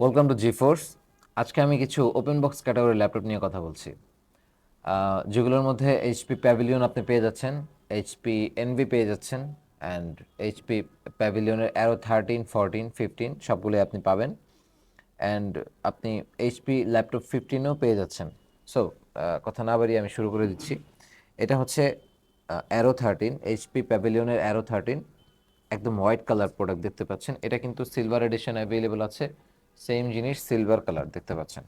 Welcome to G force আজকে আমি কিছু ওপেন বক্স ক্যাটাগরি ল্যাপটপ নিয়ে কথা বলছি। যেগুলোর মধ্যে এইচপি প্যাভিলিয়ন আপনি পেয়ে যাচ্ছেন এইচপি এনভি পেয়ে যাচ্ছেন অ্যান্ড এইচপি প্যাভিলিয়নের অ্যারো থার্টিন ফোরটিন ফিফটিন সবগুলোই আপনি পাবেন। অ্যান্ড আপনি এইচপি ল্যাপটপ ফিফটিনও পেয়ে যাচ্ছেন। সো কথা না বাড়িয়ে আমি শুরু করে দিচ্ছি। এটা হচ্ছে অ্যারো থার্টিন এইচপি প্যাভিলিয়নের অ্যারো থার্টিন একদম হোয়াইট কালার প্রোডাক্ট দেখতে পাচ্ছেন। এটা কিন্তু সিলভার এডিশন অ্যাভেলেবল আছে। সেম জিনিস সিলভার কালার দেখতে পাচ্ছেন।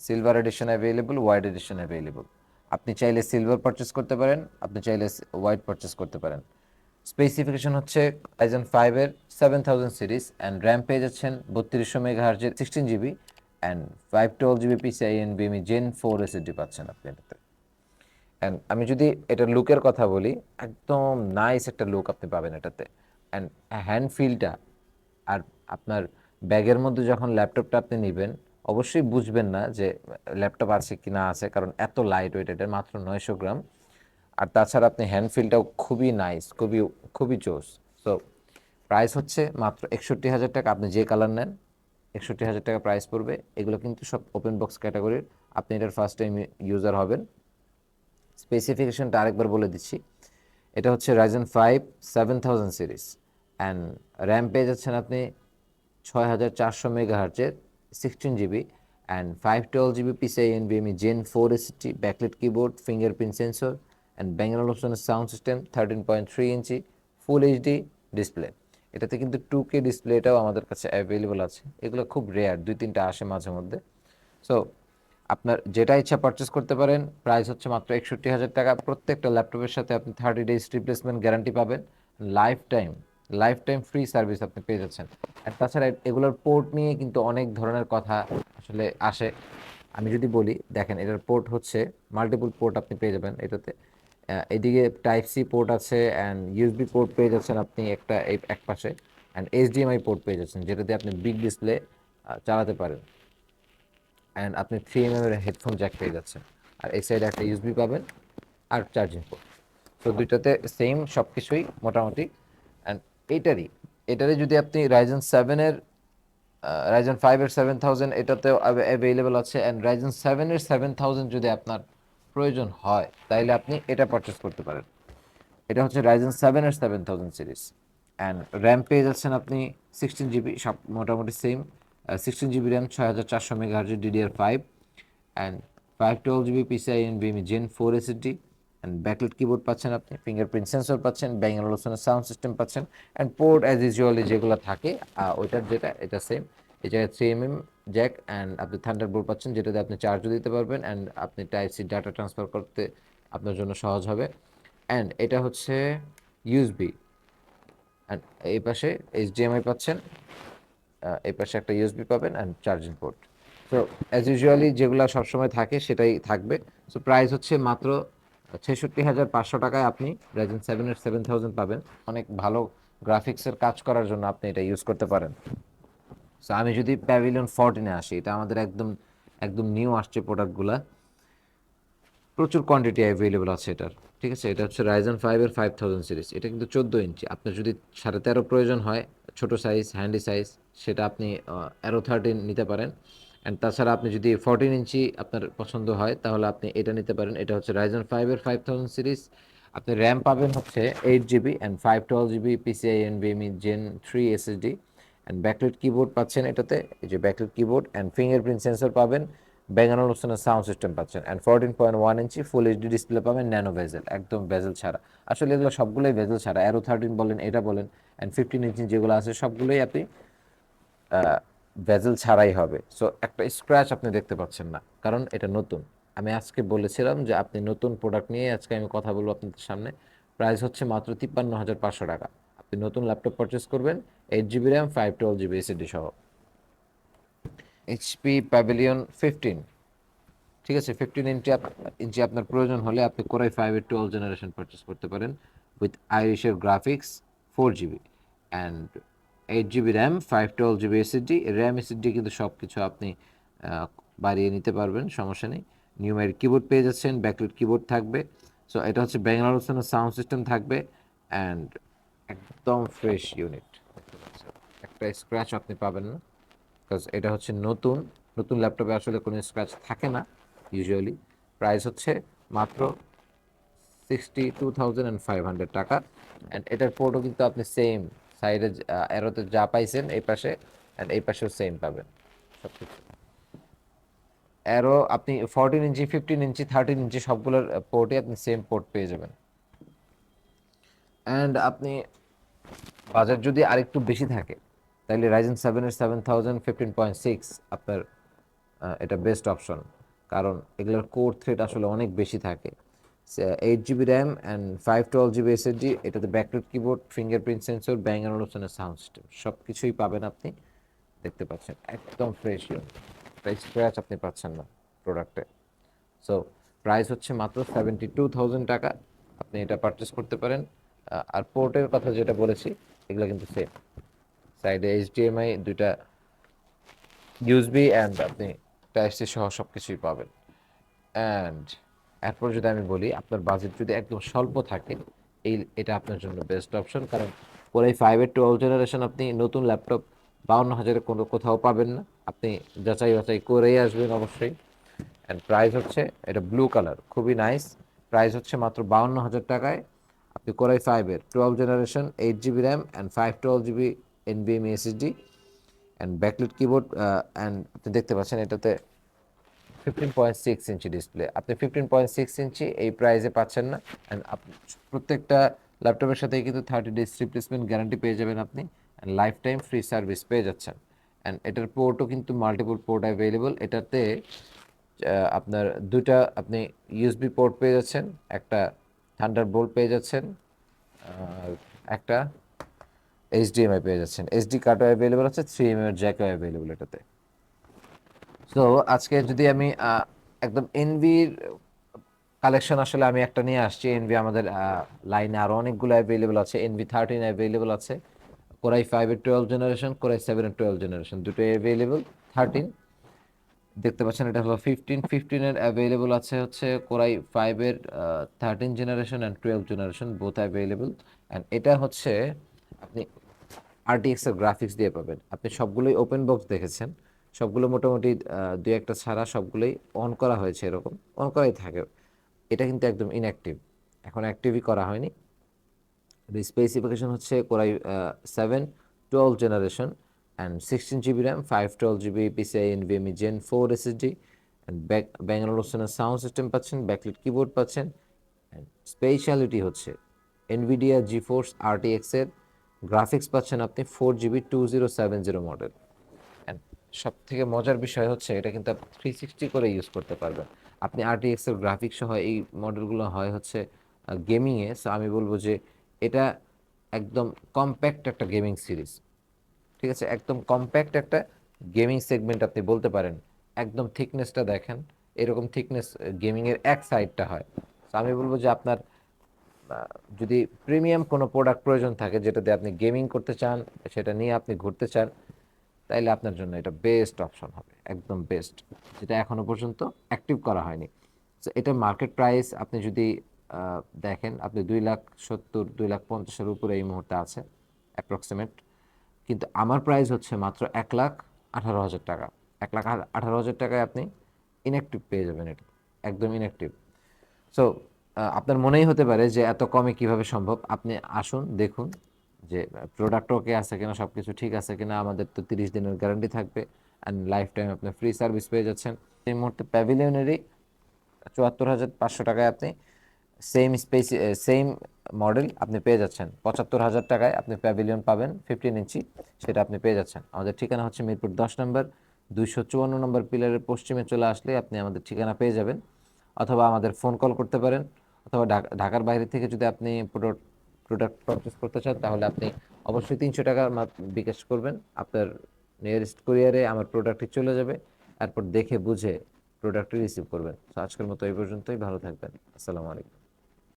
Silver edition available white edition available আপনি চাইলে সিলভার পারচেস করতে পারেন, আপনি চাইলে হোয়াইট পারচেস করতে পারেন। স্পেসিফিকেশন হচ্ছে আইজন ফাইভের seven thousand series and RAM পেয়ে যাচ্ছেন বত্রিশশো mega হার্জের sixteen GB and five twelve GB PCI N বিএমই জেন ফোর এসএসডি পাচ্ছেন আপনি এটাতে। অ্যান্ড আমি যদি এটার লুকের কথা বলি, একদম নাইস একটা লুক আপনি পাবেন এটাতে। অ্যান্ড হ্যান্ড ফিলটা আর আপনার ব্যাগের মধ্যে যখন ল্যাপটপটা আপনি নেবেন, অবশ্যই বুঝবেন না যে ল্যাপটপ আছে কি না আছে, কারণ এত লাইট ওয়েট এটা মাত্র নয়শো গ্রাম। আর তাছাড়া আপনি হ্যান্ড ফিলটাও খুবই নাইস খুবই খুবই জোস। সো প্রাইস হচ্ছে মাত্র একষট্টি হাজার টাকা, আপনি যে কালার নেন, একষট্টি হাজার টাকা প্রাইস পড়বে। এগুলো কিন্তু সব ওপেন বক্স ক্যাটাগরির আপনি এটার ফার্স্ট টাইম ইউজার হবেন। স্পেসিফিকেশনটা আরেকবার বলে দিচ্ছি। এটা হচ্ছে Ryzen five seven thousand series and RAM পেয়ে যাচ্ছেন আপনি ছয় হাজার চারশো mega হার্জের sixteen GB and five twelve GB PCI এনবিএমই gen four ST backlit keyboard fingerprint sensor and Bangalore অপশনের sound system thirteen point three inch full HD display এটাতে কিন্তু two কে ডিসপ্লেটাও আমাদের কাছে অ্যাভেলেবল আছে। এগুলো খুব রেয়ার দুই তিনটা আসে মাঝে মধ্যে। সো আপনার যেটা ইচ্ছা পারচেস করতে পারেন প্রাইস হচ্ছে মাত্র একষট্টি হাজার টাকা। প্রত্যেকটা ল্যাপটপের সাথে আপনি থার্টি ডেজ রিপ্লেসমেন্ট গ্যারান্টি পাবেন। Lifetime lifetime free service আপনি পেয়ে যাচ্ছেন। আর তাছাড়া এগুলোর পোর্ট নিয়ে কিন্তু অনেক ধরনের কথা আসলে আসে। আমি যদি বলি, দেখেন এটার পোর্ট হচ্ছে মাল্টিপল পোর্ট আপনি পেয়ে যাবেন এটাতে। এদিকে টাইপ সি পোর্ট আছে অ্যান্ড ইউএসবি পোর্ট পেয়ে যাচ্ছেন আপনি একটা, এই এক পাশে। অ্যান্ড এইচডিএমআই পোর্ট পেয়ে যাচ্ছেন যেটাতে আপনি বিগ ডিসপ্লে চালাতে পারেন। অ্যান্ড আপনি থ্রি এম এর হেডফোন জ্যাক পেয়ে যাচ্ছেন। আর এই সাইডে একটা ইউএসবি পাবেন, আর চার্জিং পোর্ট তো দুইটাতে সেম সব কিছুই মোটামুটি এইটারই এটারই যদি আপনি রাইজেন সেভেনের রাইজেন ফাইভের সেভেন থাউজেন্ড এটাতেও অ্যাভেলেবেল আছে অ্যান্ড রাইজেন সেভেনের সেভেন থাউজেন্ড যদি আপনার প্রয়োজন হয়, তাইলে আপনি এটা পারচেস করতে পারেন। এটা হচ্ছে রাইজেন সেভেনের seven thousand series and RAM পেয়ে যাচ্ছেন আপনি সিক্সটিন জিবি সব মোটামুটি সেম সিক্সটিন জিবি র্যাম ছয় হাজার চারশো mega হার্জের DDR five and five twelve GB PCI N বিএমি gen four SSD and backlit keyboard পাচ্ছেন আপনি ফিঙ্গারপ্রিন্ট সেন্সর পাচ্ছেন ব্যাঙ্গাল লোসনের সাউন্ড সিস্টেম পাচ্ছেন অ্যান্ড পোর্ট অ্যাজ ইউজুয়ালি যেগুলো থাকে ওইটার যেটা, এটা সেম এই জায়গায় three M M jack and আপনি থান্ডার বোর্ড পাচ্ছেন, যেটাতে আপনি চার্জও দিতে পারবেন অ্যান্ড আপনি টাইপ সি ডাটা ট্রান্সফার করতে আপনার জন্য সহজ হবে। অ্যান্ড এটা হচ্ছে ইউএসবি অ্যান্ড এই পাশে এইচ এইচডিএমআই পাচ্ছেন এই পাশে একটা ইউএসবি পাবেন অ্যান্ড চার্জিং পোর্ট তো অ্যাজ ইউজুয়ালি যেগুলো সবসময় থাকে, সেটাই থাকবে। সো প্রাইস হচ্ছে মাত্র ছেষট্টি হাজার পাঁচশো টাকায় আপনি রাইজেন সেভেনের সেভেন থাউজেন্ড পাবেন। অনেক ভালো গ্রাফিক্সের কাজ করার জন্য আপনি এটা ইউজ করতে পারেন। সো আমি যদি প্যাভিলিয়ন ফোরটিনে আসি, এটা আমাদের একদম একদম নিউ আসছে প্রোডাক্টগুলা প্রচুর কোয়ান্টিটি অ্যাভেলেবল আছে এটার, ঠিক আছে? এটা হচ্ছে রাইজন ফাইভের ফাইভ থাউজেন্ড সিরিজ এটা কিন্তু চোদ্দ ইঞ্চি। আপনার যদি সাড়ে তেরো প্রয়োজন হয়, ছোট সাইজ হ্যান্ডি সাইজ সেটা আপনি অ্যারো থার্টিন নিতে পারেন। অ্যান্ড তাছাড়া আপনি যদি ফোরটিন ইঞ্চি আপনার পছন্দ হয়, তাহলে আপনি এটা নিতে পারেন। এটা হচ্ছে রাইজন ফাইভের ফাইভ থাউজেন্ড সিরিজ আপনি র্যাম পাবেন হচ্ছে eight GB and five twelve GB PCI N BME gen three SSD and backlit keyboard পাচ্ছেন এটাতে, এই যে backlit keyboard and fingerprint sensor পাবেন, ব্যাঙ্গানো লোকসানের সাউন্ড সিস্টেম পাচ্ছেন। And fourteen point one inch full HD display পাবেন ন্যানো ভেজেল একদম ভেজেল ছাড়া। আসলে এগুলো সবগুলোই ভেজেল ছাড়া। অ্যারো থার্টিন বলেন, এটা বলেন। অ্যান্ড ফিফটিন ইঞ্চি যেগুলো আছে, সবগুলোই আপনি ভেজেল ছাড়াই হবে। সো একটা স্ক্র্যাচ আপনি দেখতে পাচ্ছেন না, কারণ এটা নতুন। আমি আজকে বলেছিলাম যে আপনি নতুন প্রোডাক্ট নিয়ে আজকে আমি কথা বলব আপনাদের সামনে। প্রাইস হচ্ছে মাত্র তিপ্পান্ন হাজার পাঁচশো টাকা। আপনি নতুন ল্যাপটপ পারচেস করবেন eight GB RAM five twelve GB SSD সহ। এইচপি প্যাভিলিয়ন ফিফটিন ঠিক আছে ফিফটিন ইঞ্চি ইঞ্চি আপনার প্রয়োজন হলে আপনি কোরাই ফাইভের টুয়েলভ জেনারেশন পারচেস করতে পারেন with আইরিশের graphics four GB and eight GB RAM five twelve GB SSD RAM SSD কিন্তু সব কিছু আপনি বাড়িয়ে নিতে পারবেন, সমস্যা নেই। নিউমের কিবোর্ড পেয়ে যাচ্ছেন ব্যাকলিট কিবোর্ড থাকবে। সো এটা হচ্ছে ব্যাঙ্গালোর সাউন্ড সিস্টেম থাকবে অ্যান্ড একদম ফ্রেশ ইউনিট একটা স্ক্র্যাচ আপনি পাবেন না বিকজ এটা হচ্ছে নতুন। নতুন ল্যাপটপে আসলে কোনো স্ক্র্যাচ থাকে না ইউজুয়ালি প্রাইস হচ্ছে মাত্র sixty two thousand and five hundred টাকা। অ্যান্ড এটার পোর্টও কিন্তু আপনি সেম সাইডে এরোতে যা পাইছেন এই পাশে অ্যান্ড এই পাশেও সেম পাবেন সব কিছু অ্যারো আপনি fourteen inch fifteen inch thirteen inch সবগুলোর পোর্টে আপনি সেম পোর্ট পেয়ে যাবেন। অ্যান্ড আপনি বাজেট যদি আরেকটু বেশি থাকে, তাহলে রাইজেন সেভেনের seven thousand fifteen point six আপনার এটা বেস্ট অপশন কারণ এগুলোর কোর থ্রেড আসলে অনেক বেশি থাকে। Eight GB RAM and five twelve GB SSD এটাতে backlit keyboard fingerprint sensor bang and sound system সব কিছুই পাবেন আপনি। দেখতে পাচ্ছেন, একদম ফ্রেশ প্রাইস স্ক্র্যাচ আপনি পাচ্ছেন না প্রোডাক্টে সো প্রাইস হচ্ছে মাত্র সেভেন্টি টু থাউজেন্ড টাকা। আপনি এটা পারচেস করতে পারেন। আর পোর্টের কথা যেটা বলেছি, এগুলো কিন্তু সেম সাইডে এইচডিএমআই দুইটা ইউএসবি অ্যান্ড আপনি টাইসি সহ সব কিছুই পাবেন। অ্যান্ড এরপর যদি আমি বলি আপনার বাজেট যদি একদম স্বল্প থাকে, এই, এটা আপনার জন্য বেস্ট অপশন কারণ পরে ফাইভের টুয়েলভ জেনারেশন আপনি নতুন ল্যাপটপ বাউন্ন হাজারে কোনো কোথাও পাবেন না। আপনি যাচাই বাছাই করেই আসবেন অবশ্যই। অ্যান্ড প্রাইস হচ্ছে, এটা ব্লু কালার খুবই নাইস প্রাইস হচ্ছে মাত্র বাউন্ন হাজার টাকায়। আপনি কোরাই ফাইভের twelve generation eight GB RAM and five twelve GB এনবিএম SSD and backlit keyboard and আপনি দেখতে পাচ্ছেন এটাতে fifteen point six inch display আপনি ফিফটিন পয়েন্ট সিক্স ইঞ্চি এই প্রাইসে পাচ্ছেন না অ্যান্ড প্রত্যেকটা ল্যাপটপের সাথে কিন্তু থার্টি ডেজ রিপ্লেসমেন্ট গ্যারান্টি পেয়ে যাবেন আপনি and life time free service পেয়ে যাচ্ছেন। অ্যান্ড এটার পোর্টও কিন্তু মাল্টিপল পোর্ট অ্যাভেলেবল এটাতে আপনার দুটা আপনি ইউএসবি পোর্ট পেয়ে যাচ্ছেন, একটা থান্ডার বোল্ট পেয়ে যাচ্ছেন একটা এইচডিএমআই পেয়ে যাচ্ছেন। এসডি কার্ডও অ্যাভেলেবল আছে থ্রি এম এর জ্যাকও অ্যাভেলেবল এটাতে। সো আজকে যদি আমি একদম এনভির কালেকশন আসলে আমি একটা নিয়ে আসছি। এনভি আমাদের লাইনে আরও অনেকগুলো অ্যাভেলেবল আছে। এনভি থার্টিন অ্যাভেলেবল আছে। কোরাই ফাইভের টুয়েলভ জেনারেশন কোরাই সেভেনের টুয়েলভ জেনারেশন দুটো অ্যাভেলেবল থার্টিন দেখতে পাচ্ছেন এটা হলো ফিফটিন ফিফটিনের অ্যাভেলেবল আছে হচ্ছে কোরাই ফাইভের thirteen generation and twelve generation both available and এটা হচ্ছে আপনি আরটিএক্স এর গ্রাফিক্স দিয়ে পাবেন। আপনি সবগুলোই ওপেন বক্স দেখেছেন। সবগুলো মোটামুটি দুই একটা ছাড়া সবগুলোই অন করা হয়েছে এরকম। অন করাই থাকে। এটা কিন্তু একদম ইনঅ্যাক্টিভ এখন অ্যাক্টিভই করা হয়নি। স্পেসিফিকেশন হচ্ছে Core i seven twelve generation and sixteen GB RAM five twelve GB PCI NVMe gen four SSD and back Bangalore sound system পাচ্ছেন ব্যাকলিট কিবোর্ড পাচ্ছেন অ্যান্ড স্পেশালিটি হচ্ছে এনভিডিয়া জিফোর্স আরটিএক্স এর। গ্রাফিক্স পাচ্ছেন আপনি four GB two zero seven zero model সব থেকে মজার বিষয় হচ্ছে এটা কিন্তু আপনি থ্রি সিক্সটি করে ইউজ করতে পারবেন। আপনি আরটিএক্স এর গ্রাফিক্স সহ এই মডেলগুলো হয় হচ্ছে গেমিংয়ে সো আমি বলব যে এটা একদম কম্প্যাক্ট একটা গেমিং সিরিজ ঠিক আছে? একদম কম্প্যাক্ট একটা গেমিং সেগমেন্ট আপনি বলতে পারেন। একদম থিকনেসটা দেখেন। এরকম থিকনেস গেমিংয়ের এক সাইডটা হয়। সো আমি বলব যে আপনার যদি প্রিমিয়াম কোনো প্রোডাক্ট প্রয়োজন থাকে যেটাতে আপনি গেমিং করতে চান, সেটা নিয়ে আপনি ঘুরতে চান তাইলে আপনার জন্য এটা বেস্ট অপশন হবে, একদম বেস্ট যেটা এখনও পর্যন্ত অ্যাক্টিভ করা হয়নি। তো এটা মার্কেট প্রাইস আপনি যদি দেখেন, আপনি দুই লাখ সত্তর, দুই লাখ পঞ্চাশের উপরে এই মুহূর্তে আছে অ্যাপ্রক্সিমেট কিন্তু আমার প্রাইস হচ্ছে মাত্র এক লাখ আঠারো হাজার টাকা। এক লাখ আঠারো হাজার টাকায় আপনি ইনঅ্যাক্টিভ পেয়ে যাবেন এটা, একদম ইনঅ্যাক্টিভ সো আপনার মনেই হতে পারে যে এত কমে কীভাবে সম্ভব? আপনি আসুন, দেখুন যে প্রোডাক্ট ওকে আছে কিনা সব কিছু ঠিক আছে কিনা, আমাদের তো তিরিশ দিনের গ্যারান্টি থাকবে অ্যান্ড লাইফ টাইম আপনি ফ্রি সার্ভিস পেয়ে যাচ্ছেন। এই মুহূর্তে প্যাভিলিয়নেরই চুয়াত্তর হাজার পাঁচশো টাকায় আপনি সেম স্পেস সেম মডেল আপনি পেয়ে যাচ্ছেন। পঁচাত্তর হাজার টাকায় আপনি প্যাভিলিয়ন পাবেন ফিফটিন ইঞ্চি, সেটা আপনি পেয়ে যাচ্ছেন। আমাদের ঠিকানা হচ্ছে মিরপুর দশ নম্বর, দুইশো চুয়ান্ন নম্বর পিলারের পশ্চিমে চলে আসলে আপনি আমাদের ঠিকানা পেয়ে যাবেন। অথবা আমাদের ফোন কল করতে পারেন, অথবা ঢাকা- ঢাকার বাইরে থেকে যদি আপনি প্রোডাক্ট পারচেস করতে চান, তাহলে আপনি অবশ্যই তিনশো টাকা বিকাশ করবেন। আপনার নিয়ারেস্ট কুরিয়ারে আমার প্রোডাক্টটি চলে যাবে, তারপর দেখে বুঝে প্রোডাক্টটি রিসিভ করবেন। তো আজকের মতো এই পর্যন্তই, ভালো থাকবেন। আসসালামু আলাইকুম।